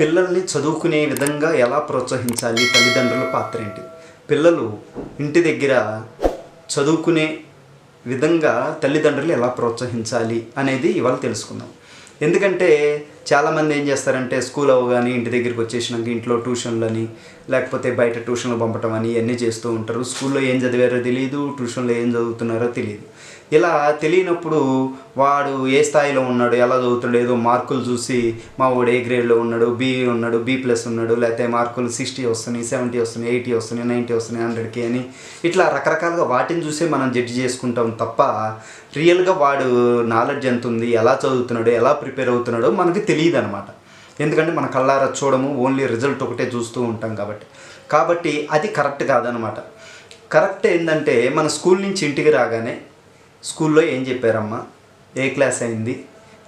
పిల్లల్ని చదువుకునే విధంగా ఎలా ప్రోత్సహించాలి? తల్లిదండ్రుల పాత్ర ఏంటి? పిల్లలు ఇంటి దగ్గర చదువుకునే విధంగా తల్లిదండ్రులు ఎలా ప్రోత్సహించాలి అనేది ఇవాళ తెలుసుకుందాం. ఎందుకంటే చాలామంది ఏం చేస్తారంటే స్కూల్ అవ్వగానే ఇంటి దగ్గరికి వచ్చేసినాక ఇంట్లో ట్యూషన్లని లేకపోతే బయట ట్యూషన్లు పంపటం అని ఇవన్నీ చేస్తూ ఉంటారు. స్కూల్లో ఏం చదివారో తెలియదు ట్యూషన్లో ఏం చదువుతున్నారో తెలియదు ఇలా తెలియనప్పుడు వాడు ఏ స్థాయిలో ఉన్నాడు ఎలా చదువుతున్నాడు ఏదో మార్కులు చూసి మా వాడు ఏ గ్రేడ్లో ఉన్నాడు బి ఉన్నాడు బి ప్లస్ ఉన్నాడు లేకపోతే మార్కులు సిక్స్టీ వస్తున్నాయి సెవెంటీ వస్తున్నాయి ఎయిటీ వస్తున్నాయి నైంటీ వస్తున్నాయి హండ్రెడ్కి అని ఇట్లా రకరకాలుగా వాటిని చూసే మనం జడ్జి చేసుకుంటాం తప్ప రియల్గా వాడు నాలెడ్జ్ ఎంత ఉంది ఎలా చదువుతున్నాడు ఎలా ప్రిపేర్ అవుతున్నాడో మనకి తెలియదు అనమాట ఎందుకంటే మన కళ్ళారా చూడము ఓన్లీ రిజల్ట్ ఒకటే చూస్తూ ఉంటాం కాబట్టి. కాబట్టి అది కరెక్ట్ కాదనమాట కరెక్ట్ ఏంటంటే మన స్కూల్ నుంచి ఇంటికి రాగానే స్కూల్లో ఏం చెప్పారమ్మా? ఏ క్లాస్ అయింది?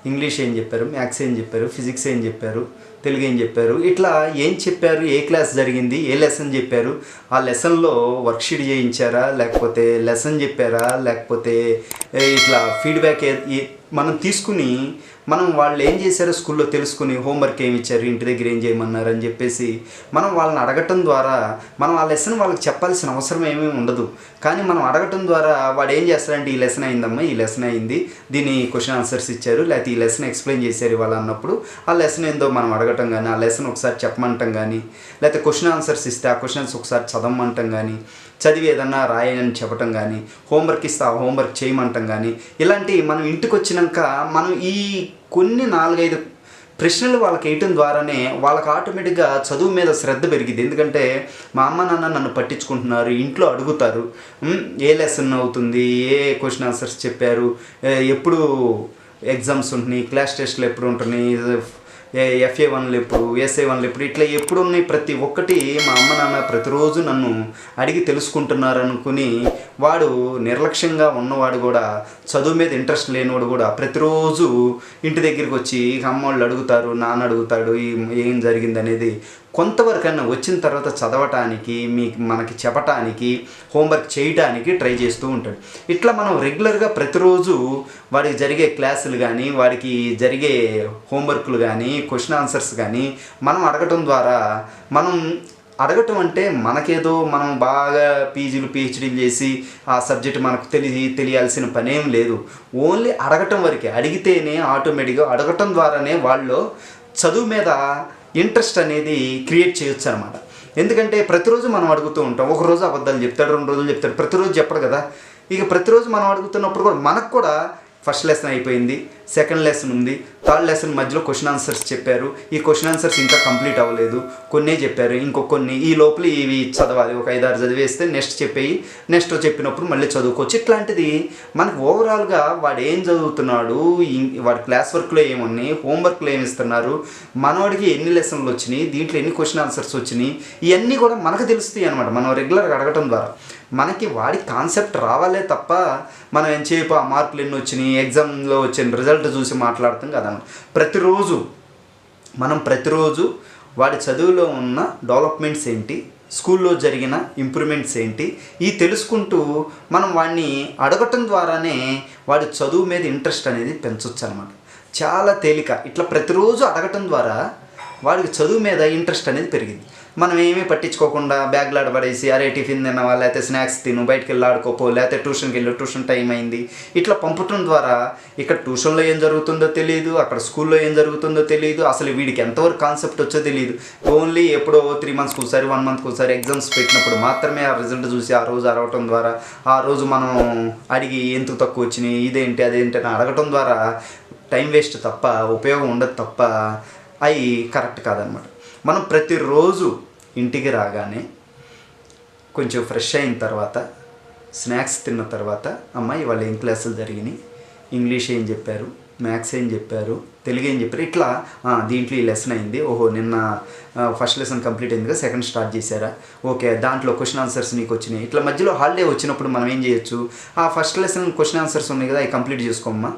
ఇంగ్లీష్ ఏం చెప్పారు? మ్యాథ్స్ ఏం చెప్పారు? ఫిజిక్స్ ఏం చెప్పారు? తెలుగు ఏం చెప్పారు? ఇట్లా ఏం చెప్పారు? ఏ క్లాస్ జరిగింది? ఏ లెసన్ చెప్పారు? ఆ లెసన్లో వర్క్షీట్ చేయించారా? లేకపోతే లెసన్ చెప్పారా? లేకపోతే ఇట్లా ఫీడ్బ్యాక్ మనం తీసుకుని మనం వాళ్ళు ఏం చేశారో స్కూల్లో తెలుసుకుని హోంవర్క్ ఏమి ఇచ్చారు ఇంటి దగ్గర ఏం చేయమన్నారు అని చెప్పేసి మనం వాళ్ళని అడగటం ద్వారా మనం ఆ లెసన్ వాళ్ళకి చెప్పాల్సిన అవసరం ఏమీ ఉండదు. కానీ మనం అడగటం ద్వారా వాడు ఏం చేస్తారంటే ఈ లెసన్ అయిందమ్మా ఈ లెసన్ అయింది దీని క్వశ్చన్ ఆన్సర్స్ ఇచ్చారు లేకపోతే ఈ లెసన్ ఎక్స్ప్లెయిన్ చేశారు ఇవాళ అన్నప్పుడు ఆ లెసన్ ఏందో మనం అడగటం కానీ ఆ లెసన్ ఒకసారి చెప్పమంటాం కానీ లేకపోతే క్వశ్చన్ ఆన్సర్స్ ఇస్తే ఆ క్వశ్చన్స్ ఒకసారి చదవమంటాం కానీ చదివి ఏదన్నా రాయని చెప్పటం కానీ హోంవర్క్ ఇస్తే ఆ హోంవర్క్ చేయమంటాం కానీ ఇలాంటి మనం ఇంటికి వచ్చినాక మనం ఈ కొన్ని నాలుగైదు ప్రశ్నలు వాళ్ళకి వేయటం ద్వారానే వాళ్ళకి ఆటోమేటిక్గా చదువు మీద శ్రద్ధ పెరిగింది ఎందుకంటే మా అమ్మ నాన్న నన్ను పట్టించుకుంటున్నారు ఇంట్లో అడుగుతారు. ఏ లెసన్ అవుతుంది? ఏ క్వశ్చన్ ఆన్సర్స్ చెప్పారు? ఎప్పుడు ఎగ్జామ్స్ ఉంటున్నాయి? క్లాస్ టెస్ట్లు ఎప్పుడు ఉంటున్నాయి? ఎఫ్ఏ వన్లు ఎప్పుడు ఎస్ఏ వన్లు ఎప్పుడు ఇట్లా ఎప్పుడు ఉన్నాయి ప్రతి ఒక్కటి మా అమ్మ నాన్న ప్రతిరోజు నన్ను అడిగి తెలుసుకుంటున్నారనుకుని వాడు నిర్లక్ష్యంగా ఉన్నవాడు కూడా చదువు మీద ఇంట్రెస్ట్ లేనివాడు కూడా ప్రతిరోజు ఇంటి దగ్గరికి వచ్చి అమ్మ వాళ్ళు అడుగుతారు నాన్న అడుగుతాడు ఏం జరిగింది అనేది కొంతవరకన్నా వచ్చిన తర్వాత చదవటానికి మీ మనకి చెప్పటానికి హోంవర్క్ చేయటానికి ట్రై చేస్తూ ఉంటాడు. ఇట్లా మనం రెగ్యులర్గా ప్రతిరోజు వాడికి జరిగే క్లాసులు కానీ వాడికి జరిగే హోంవర్క్లు కానీ క్వశ్చన్ ఆన్సర్స్ కానీ మనం అడగటం ద్వారా మనం అడగటం అంటే మనకేదో మనం బాగా పీజీలు పిహెచ్డీలు చేసి ఆ సబ్జెక్ట్ మనకు తెలిసి తెలియాల్సిన పనేం లేదు. ఓన్లీ అడగటం వరకే. అడిగితేనే ఆటోమేటిక్గా అడగటం ద్వారానే వాళ్ళు చదువు మీద ఇంట్రెస్ట్ అనేది క్రియేట్ చేయొచ్చు అనమాట ఎందుకంటే ప్రతిరోజు మనం అడుగుతూ ఉంటాం ఒక రోజు అబద్ధాలు చెప్తాడు రెండు రోజులు చెప్తాడు ప్రతిరోజు చెప్పడు కదా. ఇక ప్రతిరోజు మనం అడుగుతున్నప్పుడు కూడా మనకు కూడా ఫస్ట్ లెసన్ అయిపోయింది సెకండ్ లెసన్ ఉంది థర్డ్ లెసన్ మధ్యలో క్వశ్చన్ ఆన్సర్స్ చెప్పారు. ఈ క్వశ్చన్ ఆన్సర్స్ ఇంకా కంప్లీట్ అవ్వలేదు. కొన్నే చెప్పారు. ఇంకో కొన్ని. ఈ లోపల ఇవి చదవాలి. ఒక ఐదారు చదివేస్తే నెక్స్ట్ చెప్పేయి. నెక్స్ట్ చెప్పినప్పుడు మళ్ళీ చదువుకోవచ్చు. ఇట్లాంటిది మనకు ఓవరాల్గా వాడు ఏం చదువుతున్నాడు వాడి క్లాస్ వర్క్లో ఏమున్నాయి? హోంవర్క్లో ఏమి ఇస్తున్నారు? మనవాడికి ఎన్ని లెసన్లు వచ్చినాయి? దీంట్లో ఎన్ని క్వశ్చన్ ఆన్సర్స్ వచ్చినాయి? ఇవన్నీ కూడా మనకు తెలుస్తాయి అనమాట మనం రెగ్యులర్గా అడగటం ద్వారా. మనకి వాడి కాన్సెప్ట్ రావాలే తప్ప మనం ఎంతసేపు ఆ మార్కులు ఎన్ని వచ్చినాయి ఎగ్జామ్లో వచ్చిన రిజల్ట్ చూసి మాట్లాడతాం కదా ప్రతిరోజు మనం ప్రతిరోజు వాడి చదువులో ఉన్న డెవలప్మెంట్స్ ఏంటి స్కూల్లో జరిగిన ఇంప్రూవ్మెంట్స్ ఏంటి ఈ తెలుసుకుంటూ మనం వాడిని అడగటం ద్వారానే వాడి చదువు మీద ఇంట్రెస్ట్ అనేది పెంచవచ్చు అనమాట చాలా తేలిక. ఇట్లా ప్రతిరోజు అడగటం ద్వారా వాడికి చదువు మీద ఇంట్రెస్ట్ అనేది పెరిగింది. మనం ఏమీ పట్టించుకోకుండా బ్యాగ్లాడ పడేసి అరే టిఫిన్ తిన్నావా లేకపోతే స్నాక్స్ తిను బయటికి వెళ్ళి ఆడుకోపో లేకపోతే ట్యూషన్కి వెళ్ళు ట్యూషన్ టైం అయింది. ఇట్లా పంపటం ద్వారా ఇక్కడ ట్యూషన్లో ఏం జరుగుతుందో తెలియదు అక్కడ స్కూల్లో ఏం జరుగుతుందో తెలియదు అసలు వీడికి ఎంతవరకు కాన్సెప్ట్ వచ్చో తెలియదు ఓన్లీ ఎప్పుడో త్రీ మంత్స్కి ఒకసారి వన్ మంత్కి ఒకసారి ఎగ్జామ్స్ పెట్టినప్పుడు మాత్రమే ఆ రిజల్ట్ చూసి ఆ రోజు అరవటం ద్వారా ఆ రోజు మనం అడిగి ఎందుకు తక్కువ వచ్చినాయి ఇదేంటి అదేంటి అని అడగటం ద్వారా టైం వేస్ట్ తప్ప ఉపయోగం ఉండదు తప్ప అవి కరెక్ట్ కాదనమాట. మనం ప్రతిరోజు ఇంటికి రాగానే కొంచెం ఫ్రెష్ అయిన తర్వాత స్నాక్స్ తిన్న తర్వాత అమ్మాయి వాళ్ళ ఏం క్లాసులు జరిగినాయి? ఇంగ్లీష్ ఏం చెప్పారు? మ్యాథ్స్ ఏం చెప్పారు? తెలుగు ఏం చెప్పారు? ఇట్లా దీంట్లో ఈ లెసన్ అయింది. ఓహో నిన్న ఫస్ట్ లెసన్ కంప్లీట్ అయింది కదా సెకండ్ స్టార్ట్ చేశారా? ఓకే దాంట్లో క్వశ్చన్ ఆన్సర్స్ నీకు వచ్చినాయి. ఇట్లా మధ్యలో హాలిడే వచ్చినప్పుడు మనం ఏం చేయొచ్చు? ఆ ఫస్ట్ లెసన్ క్వశ్చన్ ఆన్సర్స్ ఉన్నాయి కదా అవి కంప్లీట్ చేసుకోమ్మా.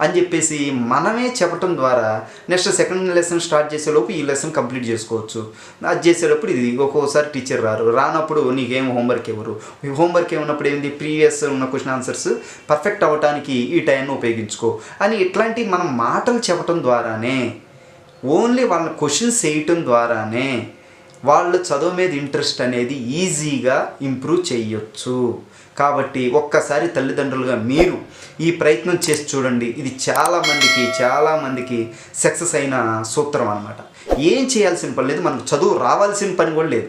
అని చెప్పేసి మనమే చెప్పటం ద్వారా నెక్స్ట్ సెకండ్ లెసన్ స్టార్ట్ చేసేలోపు ఈ లెసన్ కంప్లీట్ చేసుకోవచ్చు. అది చేసేటప్పుడు ఇది ఒక్కోసారి టీచర్ రారు. రానప్పుడు నీకేం హోంవర్క్ ఇవ్వరు. ఈ హోంవర్క్ ఏమన్నప్పుడు ఏంది? ప్రీవియస్ ఉన్న క్వశ్చన్ ఆన్సర్స్ పర్ఫెక్ట్ అవ్వటానికి ఈ టైంను ఉపయోగించుకో. అని ఇట్లాంటి మనం మాటలు చెప్పటం ద్వారానే ఓన్లీ వాళ్ళ క్వశ్చన్స్ వేయటం ద్వారానే వాళ్ళు చదువు మీద ఇంట్రెస్ట్ అనేది ఈజీగా ఇంప్రూవ్ చేయొచ్చు. కాబట్టి ఒక్కసారి తల్లిదండ్రులుగా మీరు ఈ ప్రయత్నం చేసి చూడండి. ఇది చాలామందికి చాలామందికి సక్సెస్ అయిన సూత్రం అనమాట ఏం చేయాల్సిన పని లేదు. మనకు చదువు రావాల్సిన పని కూడా లేదు.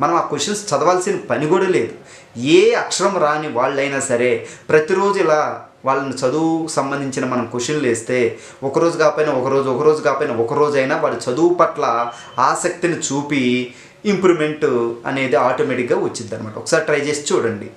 మనం ఆ క్వశ్చన్స్ చదవాల్సిన పని కూడా లేదు. ఏ అక్షరం రాని వాళ్ళైనా సరే ప్రతిరోజు ఇలా వాళ్ళని చదువు సంబంధించిన మనం క్వశ్చన్లు వేస్తే ఒకరోజు కాకపోయినా ఒకరోజు ఒకరోజు కాకపోయినా ఒకరోజైనా అయినా వాడి చదువు పట్ల ఆసక్తిని చూపి ఇంప్రూవ్మెంట్ అనేది ఆటోమేటిక్గా వచ్చింది అనమాట ఒకసారి ట్రై చేసి చూడండి.